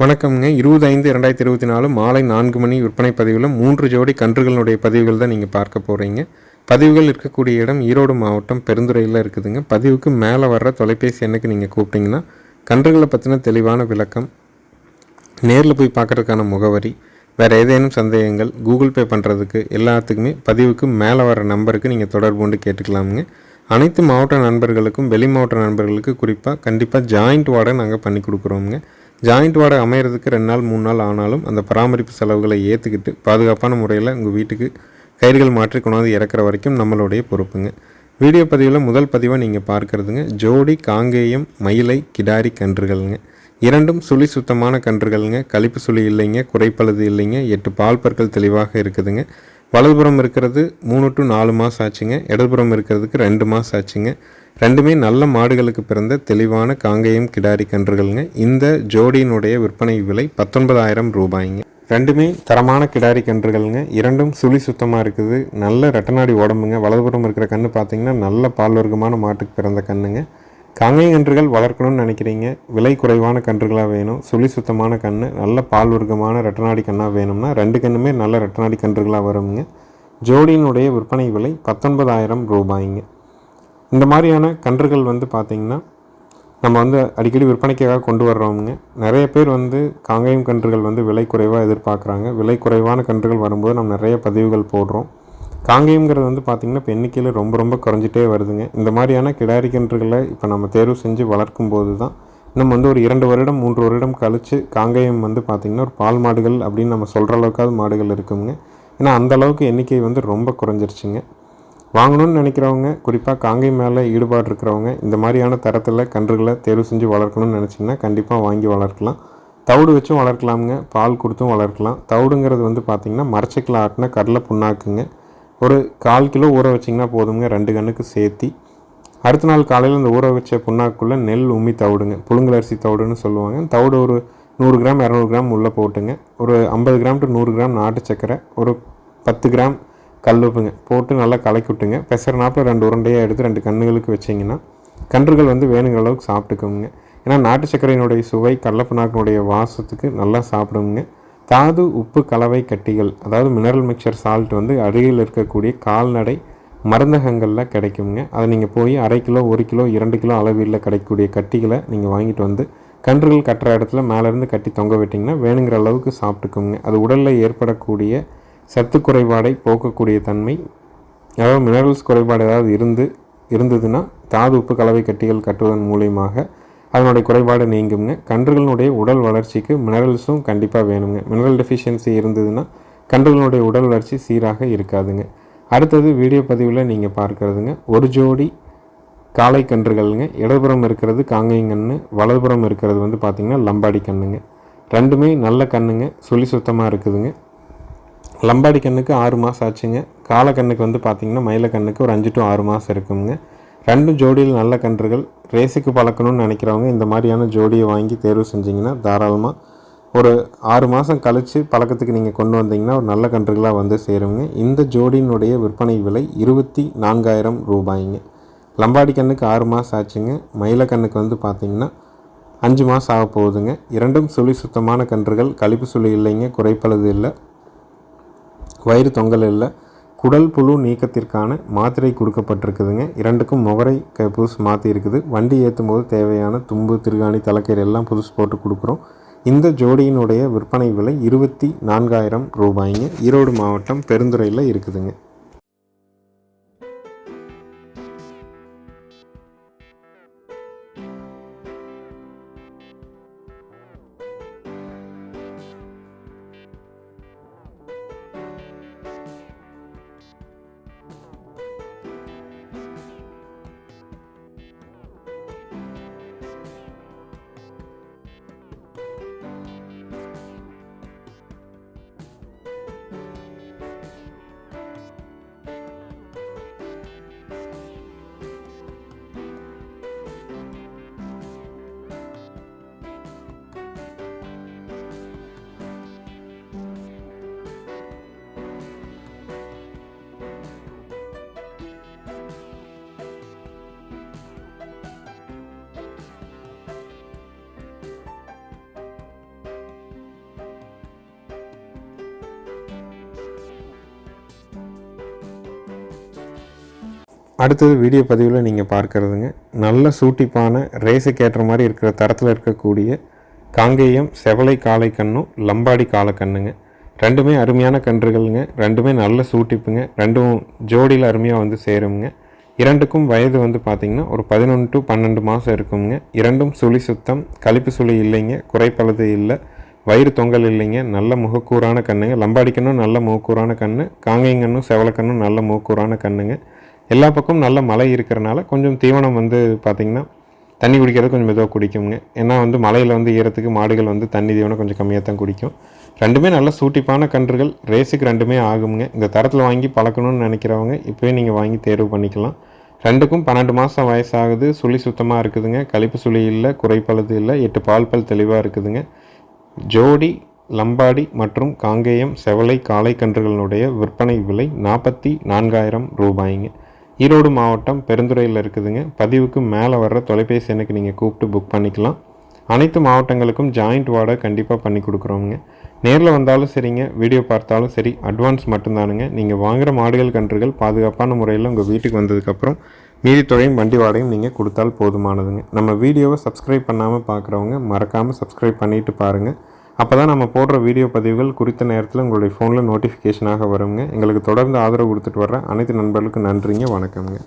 வணக்கம்ங்க. இருபது ஐந்து ரெண்டாயிரத்தி இருபத்தி நாலு மாலை நான்கு மணி விற்பனை பதிவில் மூன்று ஜோடி கன்றுகளுடைய பதிவுகள் தான் நீங்கள் பார்க்க போகிறீங்க பதிவுகள் இருக்கக்கூடிய இடம் ஈரோடு மாவட்டம் பெருந்துறையில் இருக்குதுங்க. பதிவுக்கு மேலே வர்ற தொலைபேசி எண்ணுக்கு நீங்கள் கூப்பிட்டிங்கன்னா கன்றுகளை பற்றின தெளிவான விளக்கம் நேரில் போய் பார்க்குறதுக்கான முகவரி வேறு ஏதேனும் சந்தேகங்கள் கூகுள் பே பண்ணுறதுக்கு எல்லாத்துக்குமே பதிவுக்கு மேலே வர நம்பருக்கு நீங்கள் தொடர்பு கொண்டு கேட்டுக்கலாமுங்க. அனைத்து மாவட்ட நண்பர்களுக்கும் வெளி மாவட்ட நண்பர்களுக்கு குறிப்பாக கண்டிப்பாக ஜாயிண்ட் வார்டை நாங்கள் பண்ணி கொடுக்குறோமுங்க. ஜாயிண்ட் வாடகை அமையிறதுக்கு ரெண்டு நாள் மூணு நாள் ஆனாலும் அந்த பராமரிப்பு செலவுகளை ஏற்றுக்கிட்டு பாதுகாப்பான முறையில் உங்கள் வீட்டுக்கு கயிறுகள் மாற்றி கொண்டாந்து இறக்குற வரைக்கும் நம்மளுடைய பொறுப்புங்க. வீடியோ பதிவில் முதல் பதிவாக நீங்கள் பார்க்குறதுங்க. ஜோடி காங்கேயம் மயிலை கிடாரி கன்றுகள்ங்க. இரண்டும் சுழி சுத்தமான கன்றுகள்ங்க. கழிப்பு சுழி இல்லைங்க குறைப்பழுது இல்லைங்க. எட்டு பால் பற்கள் தெளிவாக இருக்குதுங்க. வலதுபுறம் இருக்கிறது மூணு டு நாலு மாதம் ஆச்சுங்க. இடதுபுறம் இருக்கிறதுக்கு ரெண்டு மாதம் ஆச்சுங்க. ரெண்டுமே நல்ல மாடுகளுக்கு பிறந்த தெளிவான காங்கேயம் கிடாரி கன்றுகள்ங்க. இந்த ஜோடியினுடைய விற்பனை விலை பத்தொன்பதாயிரம் ரூபாய்ங்க. ரெண்டுமே தரமான கிடாரி கன்றுகள்ங்க. இரண்டும் சுழி சுத்தமாக இருக்குது. நல்ல ரெட்டநாடி உடம்புங்க வலதுபுறம் இருக்கிற கன்று பார்த்தீங்கன்னா நல்ல பால்வர்க்கமான மாட்டுக்கு பிறந்த கன்றுங்க காங்கை கன்றுகள் வளர்க்கணும்னு நினைக்கிறீங்க? விலை குறைவான கன்றுகளாக வேணும். சுழி சுத்தமான கன்று நல்ல பால் வர்க்கமான ரெட்டநாடி கண்ணாக வேணும்னா ரெண்டு கன்றுமே நல்ல ரெட்டநாடி கன்றுகளாக வருங்க ஜோடியினுடைய விற்பனை விலை பத்தொன்பதாயிரம் ரூபாய்ங்க. இந்த மாதிரியான கன்றுகள் வந்து பார்த்திங்கன்னா நம்ம வந்து அடிக்கடி விற்பனைக்காக கொண்டு வர்றவங்க நிறைய பேர் வந்து காங்கேயம் கன்றுகள் வந்து விலை குறைவாக எதிர்பார்க்குறாங்க. விலை குறைவான கன்றுகள் வரும்போது நம்ம நிறைய பதிவுகள் போடுறோம். காங்கேயங்கிறது வந்து பார்த்திங்கன்னா இப்போ எண்ணிக்கையில் ரொம்ப ரொம்ப குறைஞ்சிட்டே வருதுங்க. இந்த மாதிரியான கிடாரி கன்றுகளை இப்போ நம்ம தேர்வு செஞ்சு வளர்க்கும் போது தான் நம்ம வந்து ஒரு இரண்டு வருடம் மூன்று வருடம் கழித்து காங்கேயம் வந்து பார்த்திங்கன்னா ஒரு பால் மாடுகள் அப்படின்னு நம்ம சொல்கிற அளவுக்காவது மாடுகள் இருக்குங்க. ஏன்னா அந்தளவுக்கு எண்ணிக்கை வந்து ரொம்ப குறைஞ்சிருச்சுங்க. வாங்கணும்னு நினைக்கிறவங்க குறிப்பாக காங்கேயம் மேலே ஈடுபாடு இருக்கிறவங்க இந்த மாதிரியான தரத்தில் கன்றுகளை தேர்வு செஞ்சு வளர்க்கணும்னு நினச்சிங்கன்னா கண்டிப்பாக வாங்கி வளர்க்கலாம். தவிடு வச்சும் வளர்க்கலாமுங்க பால் கொடுத்தும் வளர்க்கலாம். தவிடுங்கிறது வந்து பார்த்திங்கன்னா மரச்சக்கில் ஆட்டின கடலை புண்ணாக்குங்க. ஒரு கால் கிலோ ஊற வச்சிங்கன்னா போதுங்க ரெண்டு கண்ணுக்கு சேர்த்தி. அடுத்த நாள் காலையில் இந்த ஊற வச்ச புண்ணாக்குள்ளே நெல் உம்மி தவிடுங்க. புழுங்கல் அரிசி தவிடுன்னு சொல்லுவாங்க. தவிடு ஒரு நூறு கிராம் இரநூறு கிராம் உள்ளே போட்டுங்க. ஒரு ஐம்பது கிராம் டு நூறு கிராம் நாட்டு சக்கரை ஒரு பத்து கிராம் கல்லுப்புங்க போட்டு நல்லா கலக்கி விட்டுங்க. பெசர நாப்பில் ரெண்டு உருண்டையாக எடுத்து ரெண்டு கண்ணுகளுக்கு வச்சிங்கன்னா கன்றுகள் வந்து வேணுங்கிற அளவுக்கு சாப்பிட்டுக்கோங்க. ஏன்னா நாட்டு சர்க்கரையினுடைய சுவை கடலப்பினாக்கினுடைய வாசத்துக்கு நல்லா சாப்பிடுங்க. தாது உப்பு கலவை கட்டிகள் அதாவது மினரல் மிக்சர் சால்ட் வந்து அருகில் இருக்கக்கூடிய கால்நடை மருந்தகங்களில் கிடைக்குங்க. அதை நீங்கள் போய் அரை கிலோ ஒரு கிலோ இரண்டு கிலோ அளவில் கிடைக்கக்கூடிய கட்டிகளை நீங்கள் வாங்கிட்டு வந்து கன்றுகள் கட்டுற இடத்துல மேலேருந்து கட்டி தொங்க விட்டிங்கன்னா வேணுங்கிற அளவுக்கு சாப்பிட்டுக்குங்க. அது உடலில் ஏற்படக்கூடிய சத்து குறைபாடை போக்கக்கூடிய தன்மை. அதாவது மினரல்ஸ் குறைபாடு ஏதாவது இருந்து இருந்ததுன்னா தாது உப்பு கலவை கட்டிகள் கட்டுவதன் மூலியமாக அதனுடைய குறைபாடு நீங்குங்க கன்றுகளுடைய உடல் வளர்ச்சிக்கு மினரல்ஸும் கண்டிப்பாக வேணுங்க மினரல் டெஃபிஷியன்சி இருந்ததுன்னா கன்றுகளுடைய உடல் வளர்ச்சி சீராக இருக்காதுங்க. அடுத்தது வீடியோ பதிவில் நீங்கள் பார்க்குறதுங்க. ஒரு ஜோடி காளை கன்றுகள்ங்க. இடதுபுறம் இருக்கிறது காங்கைங்கன்று வலதுபுறம் இருக்கிறது வந்து பார்த்திங்கன்னா லம்பாடி கண்ணுங்க. ரெண்டுமே நல்ல கண்ணுங்க. சுழி சுத்தமாக இருக்குதுங்க. லம்பாடி கண்ணுக்கு ஆறு மாதம் ஆச்சுங்க. காளை கண்ணுக்கு வந்து பார்த்திங்கன்னா மயில கண்ணுக்கு ஒரு அஞ்சு டு ஆறு மாதம் இருக்குங்க. ரெண்டும் ஜோடியில் நல்ல கன்றுகள். ரேஸுக்கு பழக்கணும்னு நினைக்கிறவங்க இந்த மாதிரியான ஜோடியை வாங்கி தேர்வு செஞ்சிங்கன்னா தாராளமாக ஒரு ஆறு மாதம் கழித்து பழக்கத்துக்கு நீங்கள் கொண்டு வந்தீங்கன்னா ஒரு நல்ல கன்றுகளாக வந்து சேருங்க இந்த ஜோடியினுடைய விற்பனை விலை இருபத்தி நான்காயிரம் ரூபாய்ங்க. லம்பாடி கண்ணுக்கு ஆறு மாதம் ஆச்சுங்க. மயில கண்ணுக்கு வந்து பார்த்திங்கன்னா அஞ்சு மாதம் ஆக போகுதுங்க. இரண்டும் சுழி சுத்தமான கன்றுகள். கழிப்பு சுழி இல்லைங்க. குறைப்பளது இல்லை. வயிறு தொங்கல் இல்லை. குடல் புழு நீக்கத்திற்கான மாத்திரை கொடுக்கப்பட்டிருக்குதுங்க. இரண்டுக்கும் முகரை க புதுசு மாற்றி இருக்குது. வண்டி ஏற்றும் போது தேவையான தும்பு திருகாணி தலைக்கீரை எல்லாம் புதுசு போட்டு கொடுக்குறோம். இந்த ஜோடியினுடைய விற்பனை விலை இருபத்தி நான்காயிரம் ரூபாய்ங்க. ஈரோடு மாவட்டம் பெருந்துறையில் இருக்குதுங்க. அடுத்தது வீடியோ பதிவில் நீங்கள் பார்க்குறதுங்க. நல்ல சூட்டிப்பான ரேஸுக்கு ஏற்ற மாதிரி இருக்கிற தரத்தில் இருக்கக்கூடிய காங்கேயம் செவலை காளை கண்ணும் லம்பாடி காளை கண்ணுங்க ரெண்டுமே அருமையான கன்றுகள்ங்க. ரெண்டுமே நல்ல சூட்டிப்புங்க. ரெண்டும் ஜோடியில் அருமையாக வந்து சேருங்க இரண்டுக்கும் வயது வந்து பார்த்திங்கன்னா ஒரு பதினொன்று டு பன்னெண்டு மாதம் இருக்குங்க இரண்டும் சுழி சுத்தம் கழிப்பு சுழி இல்லைங்க. குறைப்பழுது இல்லை. வயிறு தொங்கல் இல்லைங்க. நல்ல முகக்கூறான கண்ணுங்க. லம்பாடிக்கண்ணும் நல்ல முகக்கூறான கண்ணு. காங்கைங்கன்னும் செவலக்கண்ணும் நல்ல முகக்கூறான கண்ணுங்க. எல்லா பக்கமும் நல்ல மழை இருக்கிறனால கொஞ்சம் தீவனம் வந்து பார்த்திங்கன்னா தண்ணி குடிக்கிறது கொஞ்சம் மெதுவாக குடிக்குங்க. ஏன்னா வந்து மலையில் வந்து ஈரத்துக்கு மாடுகள் வந்து தண்ணி தீவனம் கொஞ்சம் கம்மியாக தான் குடிக்கும். ரெண்டுமே நல்ல சூட்டிப்பான கன்றுகள் ரேஸுக்கு ரெண்டுமே ஆகுங்க. இந்த தரத்தில் வாங்கி பழக்கணும்னு நினைக்கிறவங்க இப்போயே நீங்கள் வாங்கி தேர்வு பண்ணிக்கலாம். ரெண்டுக்கும் பன்னெண்டு மாதம் வயசாகுது சுழி சுத்தமாக இருக்குதுங்க. கழிப்பு சுழி இல்லை குறைப்பழுது இல்லை எட்டு பால் பல் தெளிவாக இருக்குதுங்க. ஜோடி லம்பாடி மற்றும் காங்கேயம் செவலை காளை கன்றுகளினுடைய விற்பனை விலை நாற்பத்தி நான்காயிரம் ரூபாய்ங்க. ஈரோடு மாவட்டம் பெருந்துறையில் இருக்குதுங்க. பதிவுக்கு மேலே வர்ற தொலைபேசி எண்ணுக்கு நீங்கள் கூப்பிட்டு புக் பண்ணிக்கலாம். அனைத்து மாவட்டங்களுக்கும் ஜாயிண்ட் வார்டை கண்டிப்பாக பண்ணி கொடுக்குறோங்க நேரில் வந்தாலும் சரிங்க வீடியோ பார்த்தாலும் சரி அட்வான்ஸ் மட்டும்தானுங்க. நீங்கள் வாங்குகிற மாடுகள் கன்றுகள் பாதுகாப்பான முறையில் உங்கள் வீட்டுக்கு வந்ததுக்கப்புறம் மீதி தொகையும் வண்டி வாடகையும் நீங்கள் கொடுத்தால் போதுமானதுங்க. நம்ம வீடியோவை சப்ஸ்கிரைப் பண்ணாமல் பார்க்குறவங்க மறக்காமல் சப்ஸ்கிரைப் பண்ணிவிட்டு பாருங்கள் அப்போ தான் நம்ம போடுற வீடியோ பதிவுகள் குறித்த நேரத்தில் உங்களுடைய ஃபோனில் நோட்டிஃபிகேஷனாக வருங்க. எங்களுக்கு தொடர்ந்து ஆதரவு கொடுத்துட்டு வர அனைத்து நண்பர்களுக்கும் நன்றிங்க வணக்கம்ங்க.